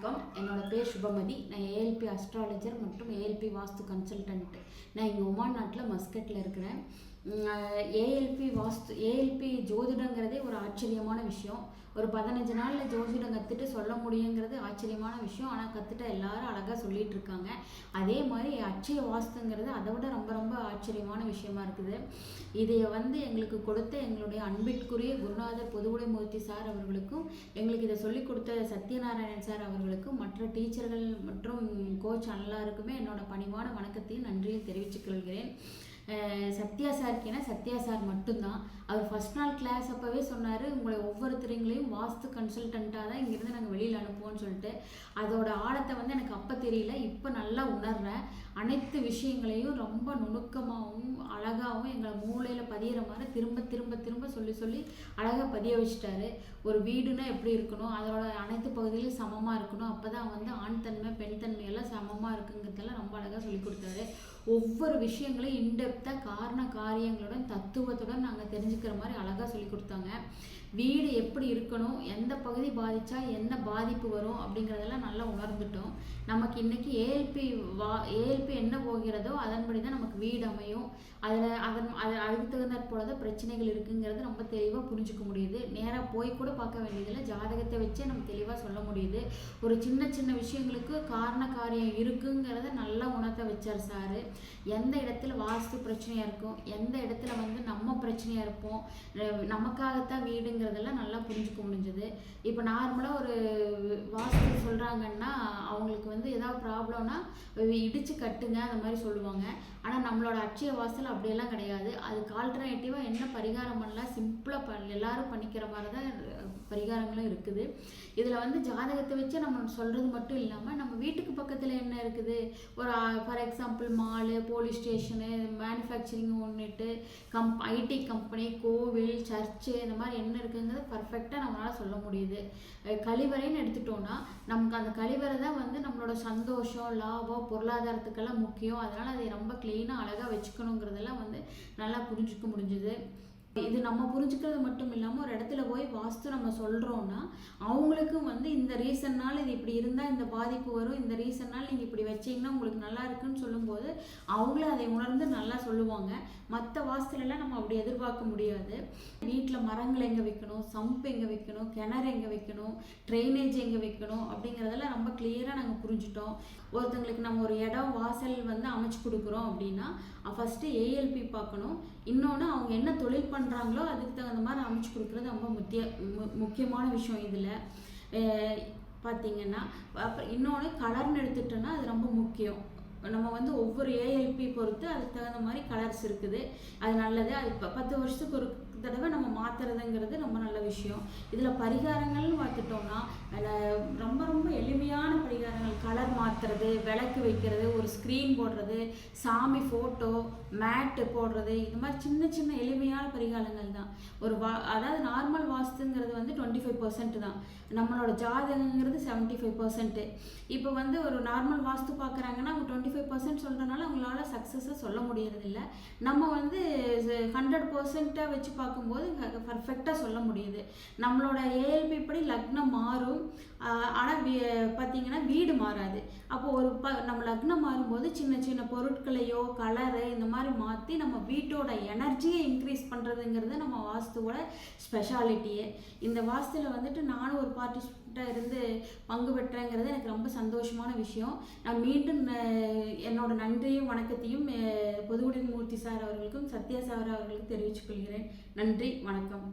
வணக்கம். என்னோட பேர் சுபமதி. நான் ஏஎல்பி அஸ்ட்ராலஜர் மற்றும் ஏஎல்பி வாஸ்து கன்சல்டன்ட் நான் இங்கே ஒமான் நாட்டில் மஸ்கட்டில் இருக்கிறேன். ஏஎல்பி வாஸ்து ஏஎல்பி ஜோதிடங்கிறதே ஒரு ஆச்சரியமான விஷயம். ஒரு பதினஞ்சு நாளில் ஜோதிடம் கற்றுட்டு சொல்ல முடியுங்கிறது ஆச்சரியமான விஷயம். ஆனால் கற்றுட்டு எல்லாரும் அழகாக சொல்லிட்டு இருக்காங்க அதே மாதிரி அச்சய வாஸ்துங்கிறது அதை விட ரொம்ப ரொம்ப ஆச்சரியமான விஷயமா இருக்குது. இதை வந்து எங்களுக்கு கொடுத்த எங்களுடைய அன்பிற்குரிய குருநாதர் பொதுவுடைமூர்த்தி சார் அவர்களுக்கும் எங்களுக்கு இதை சொல்லிக் கொடுத்த சத்யநாராயணன் சார் அவர்களுக்கும் மற்ற டீச்சர்கள் மற்றும் கோச் எல்லாருக்குமே என்னோட பணிவான வணக்கத்தையும் நன்றியை தெரிவித்துக் கொள்கிறேன். சத்யா சாருக்குன்னா சத்யா சார் மட்டும்தான். அவர் ஃபர்ஸ்ட் நாள் கிளாஸ் அப்போவே சொன்னார் உங்களை ஒவ்வொருத்தருங்களையும் வாஸ்து கன்சல்டண்ட்டாக தான் இங்கேருந்து நாங்கள் வெளியில் அனுப்புவோம்னு சொல்லிட்டு. அதோட ஆழத்தை வந்து எனக்கு அப்போ தெரியல இப்போ நல்லா உணர்றேன். அனைத்து விஷயங்களையும் ரொம்ப நுணுக்கமாகவும் அழகாகவும் எங்களை மூளையில் பதியிற மாதிரி திரும்ப திரும்ப திரும்ப சொல்லி சொல்லி அழகாக பதிய வச்சுட்டாரு. ஒரு வீடுனா எப்படி இருக்கணும்? அதோட அனைத்து பகுதியிலும் சமமாக இருக்கணும்? அப்போ தான் வந்து ஆண் தன்மை பெண் தன்மையெல்லாம் சமமாக இருக்குங்கிறதெல்லாம் ரொம்ப அழகாக சொல்லி கொடுத்தாரு. ஒவ்வொரு விஷயங்களையும் இன்டெப்த்தாக காரண காரியங்களுடன் தத்துவத்துடன் நாங்கள் தெரிஞ்சுக்கிற மாதிரி அழகாக சொல்லி கொடுத்தாங்க. வீடு எப்படி இருக்கணும் எந்த பகுதி பாதிச்சா என்ன பாதிப்பு வரும் அப்படிங்கிறதெல்லாம் நல்லா உணர்ந்துட்டோம். நமக்கு இன்னைக்கு ஏஎல்பி வா ஏஎல்பி என்ன போகிறதோ அதன்படி தான் நமக்கு வீடு அமையும். அதில் அதன் அது அதுக்கு தகுந்த போல தான் பிரச்சனைகள் இருக்குங்கிறது ரொம்ப தெளிவாக புரிஞ்சுக்க முடியுது. நேராக போய் கூட பார்க்க வேண்டியதில்லை. ஜாதகத்தை வச்சே நம்ம தெளிவாக சொல்ல முடியுது. ஒரு சின்ன சின்ன விஷயங்களுக்கு காரண காரியம் இருக்குங்கிறத நல்லா உணர்த்த வச்சார் சாரு. எந்த இடத்துல வாஸ்து பிரச்சனையாக இருக்கும். எந்த இடத்துல வந்து நம்ம பிரச்சனையாக இருப்போம். நமக்காகத்தான் வீடுங்கிறதெல்லாம் நல்லா புரிஞ்சுக்க முடிஞ்சது. இப்போ நார்மலாக ஒரு வாஸ்து சொல்கிறாங்கன்னா அவங்களுக்கு வந்து ஏதாவது ப்ராப்ளம்னா இடித்து கட்டுங்க அந்த மாதிரி சொல்லுவாங்க. ஆனால் நம்மளோட அட்சய வாசல் அப்படியெல்லாம் கிடையாது. அதுக்கு ஆல்டர்னேட்டிவாக என்ன பரிகாரம் பண்ணலாம்? சிம்பிளாக ப எல்லாரும் பண்ணிக்கிற மாதிரி தான் பரிகாரங்களும் இருக்குது. இதில் வந்து ஜாதகத்தை வச்சு நம்ம சொல்கிறது மட்டும் இல்லாமல் நம்ம வீட்டுக்கு பக்கத்தில் என்ன இருக்குது? ஒரு for example mall police station manufacturing unit cum IT company கோவில் சர்ச்சு இந்த மாதிரி என்ன இருக்குங்கிறது பர்ஃபெக்டாக நம்மளால் சொல்ல முடியுது. கழிவறைன்னு எடுத்துட்டோம்னா நமக்கு அந்த கழிவறை தான் வந்து நம்மளோட சந்தோஷம் லாபம் பொருளாதாரத்துக்கெல்லாம் முக்கியம். அதனால் அதை ரொம்ப க்ளீனாக அழகாக வச்சுக்கணுங்கிறதெல்லாம் வந்து நல்லா புரிஞ்சுக்க முடிஞ்சுது. இது நம்ம புரிஞ்சுக்கிறது மட்டும் இல்லாமல் ஒரு இடத்துல போய் வாஸ்து நம்ம சொல்கிறோன்னா அவங்களுக்கும் வந்து இந்த ரீசன்னால் இது இப்படி இருந்தால் இந்த பாதிப்பு வரும் இந்த ரீசன்னால் நீங்கள் இப்படி வச்சிங்கன்னா உங்களுக்கு நல்லா இருக்குன்னு சொல்லும்போது அவங்களும் அதை உணர்ந்து நல்லா சொல்லுவாங்க. மற்ற வாஸ்துலலாம் நம்ம அப்படி எதிர்பார்க்க முடியாது. வீட்டில் மரங்கள் எங்கே வைக்கணும் சம்ப் எங்கே வைக்கணும் கிணறு எங்கே வைக்கணும் ட்ரைனேஜ் எங்கே வைக்கணும் அப்படிங்கிறதெல்லாம் ரொம்ப கிளியராக நாங்கள் புரிஞ்சுட்டோம். ஒருத்தங்களுக்கு நம்ம ஒரு இடம் வாசல் வந்து அமைச்சு கொடுக்குறோம் அப்படின்னா ஃபஸ்ட்டு ஏஎல்பி பார்க்கணும். இன்னொன்று அவங்க என்ன தொழில் பண்ணுறாங்களோ அதுக்கு தகுந்த மாதிரி அமைச்சு கொடுக்குறது ரொம்ப முக்கிய மு- முக்கியமான விஷயம் இதில். பார்த்தீங்கன்னா அப்புறம் இன்னொன்று கலர்னு எடுத்துட்டோன்னா அது ரொம்ப முக்கியம். நம்ம வந்து ஒவ்வொரு ஏஎல்பி பொறுத்து அதுக்கு தகுந்த மாதிரி கலர்ஸ் இருக்குது. அது நல்லது. அது இப்போ பத்து வருஷத்துக்கு ஒரு தடவை நம்ம மாற்றுறதுங்கிறது ரொம்ப நல்ல விஷயம். இதில் பரிகாரங்கள்னு பார்த்துட்டோம்னா அதில் ரொம்ப ரொம்ப எளிமையான பரிகாரங்கள் கலர் மாற்றுறது விளக்கு வைக்கிறது ஒரு ஸ்க்ரீன் போடுறது சாமி ஃபோட்டோ மேட்டு போடுறது இது மாதிரி சின்ன சின்ன எளிமையான பரிகாரங்கள் தான். ஒரு வா அதாவது நார்மல் வாஸ்துங்கிறது வந்து டுவெண்ட்டி ஃபைவ் பர்சன்ட் தான். நம்மளோட ஜாதகங்கிறது செவன்ட்டி ஃபைவ் பர்சன்ட்டு இப்போ வந்து ஒரு நார்மல் வாஸ்து பார்க்குறாங்கன்னா அவங்க டுவெண்ட்டி ஃபைவ் பர்சன்ட் சொல்கிறனால அவங்களால சக்ஸஸாக சொல்ல முடியறதில்ல. நம்ம வந்து ஹண்ட்ரட் பர்சன்ட்டாக வச்சு பார்க்கும்போது பர்ஃபெக்டாக சொல்ல முடியுது. நம்மளோட ஏஎல்பி படி லக்னம் மாறும். ஆனால் பார்த்தீங்கன்னா வீடு மாறாது. அப்போ ஒரு ப நம்ம லக்னம் மாறும்போது சின்ன சின்ன பொருட்களையோ கலரு இந்த மாதிரி மாற்றி நம்ம வீட்டோட எனர்ஜியை இன்க்ரீஸ் பண்ணுறதுங்கிறது நம்ம வாஸ்துவோட ஸ்பெஷாலிட்டியே இந்த வாஸ்துவில் வந்துட்டு நானும் ஒரு பார்ட்டிசிபெண்ட்டாக இருந்து பங்கு பெற்றேங்கிறது எனக்கு ரொம்ப சந்தோஷமான விஷயம். நான் மீண்டும் என்னோட நன்றியும் வணக்கத்தையும் அஹ், பொதுவுடன் மூர்த்தி சார் அவர்களுக்கும் சத்யா சார் அவர்களுக்கும் தெரிவித்துக் கொள்கிறேன். நன்றி வணக்கம்.